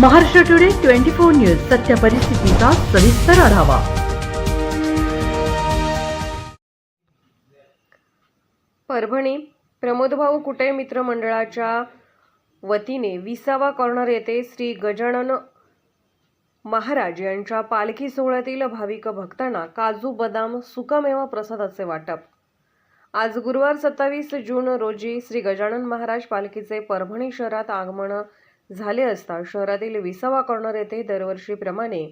Maharashtra today twenty four news सत्य परिस्थितीचा सविस्तर आढावा. परभणी प्रमोदभाऊ कुटे मित्रमंडळाच्या वतीने विसावा कॉर्नर येथे श्री गजानन महाराज यांच्या पालखी सोहळ्यातील भाविक भक्तांना काजू बदाम सुकामेवा प्रसादाचे वाटप. आज गुरुवार सत्तावीस जून रोजी श्री गजानन महाराज पालखीचे परभणी शहरात आगमन झाले असता शहरातील विसावा कॉर्नर येथे दरवर्षीप्रमाणे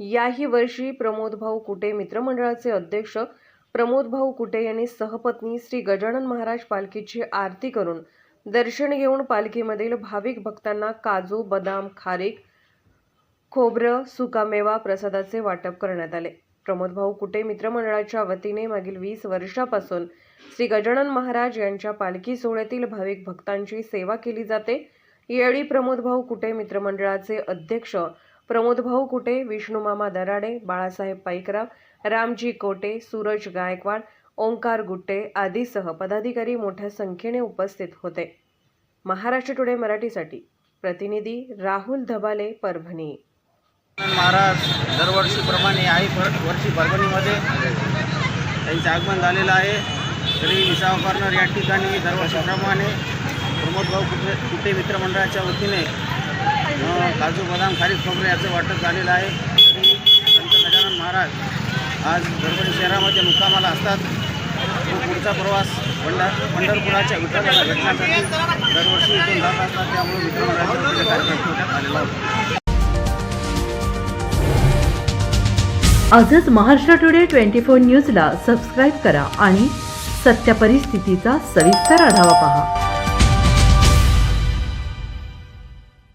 याही वर्षी प्रमोदभाऊ कुटे मित्रमंडळाचे अध्यक्ष प्रमोदभाऊ कुटे यांनी सहपत्नी श्री गजानन महाराज पालखीची आरती करून दर्शन घेऊन पालखीमधील भाविक भक्तांना काजू बदाम खारीक खोबरं सुकामेवा प्रसादाचे वाटप करण्यात आले. प्रमोदभाऊ कुटे मित्रमंडळाच्या वतीने मागील वीस वर्षापासून श्री गजानन महाराज यांच्या पालखी सोहळ्यातील भाविक भक्तांची सेवा केली जाते. यावेळी प्रमोदभाऊ कुटे मित्रमंडळाचे अध्यक्ष. प्रमोदभाऊ कुटे विष्णुमामा दराडे बाळासाहेब पाईकराव रामजी कोटे सूरज गायकवाड ओंकार गुट्टे आदीसह पदाधिकारी मोठ्या संख्येने उपस्थित होते. महाराष्ट्र टुडे मराठीसाठी प्रतिनिधी राहुल धबाले परभणी. महाराज दरवर्षीप्रमाणे आई पर वर्षी परभणीमध्ये. त्यांचं आगमन झालेलं आहे. तरी विसावा कॉर्नर या ठिकाणी दरवर्षीप्रमाणे. प्रमोदभाऊ कुठे कुठे मित्रमंडळाच्या वतीने काजू बदाम खारीक खोबरे याचं वाटप झालेलं आहे. तरी संत गजानन महाराज आज परभणी शहरामध्ये मुक्कामाला असतात. तो पुढचा प्रवास पंढर पंढरपुराच्या विठ्ठलाला भेटण्यासाठी दरवर्षी इथून जात असतात. त्यामुळे मित्रमंडळाच्या कार्यक्रम ठेवण्यात आलेला होता. आजच महाराष्ट्र टुडे ट्वेंटी फोर न्यूजला सबस्क्राईब करा आणि सत्य परिस्थितीचा सविस्तर आढावा पहा.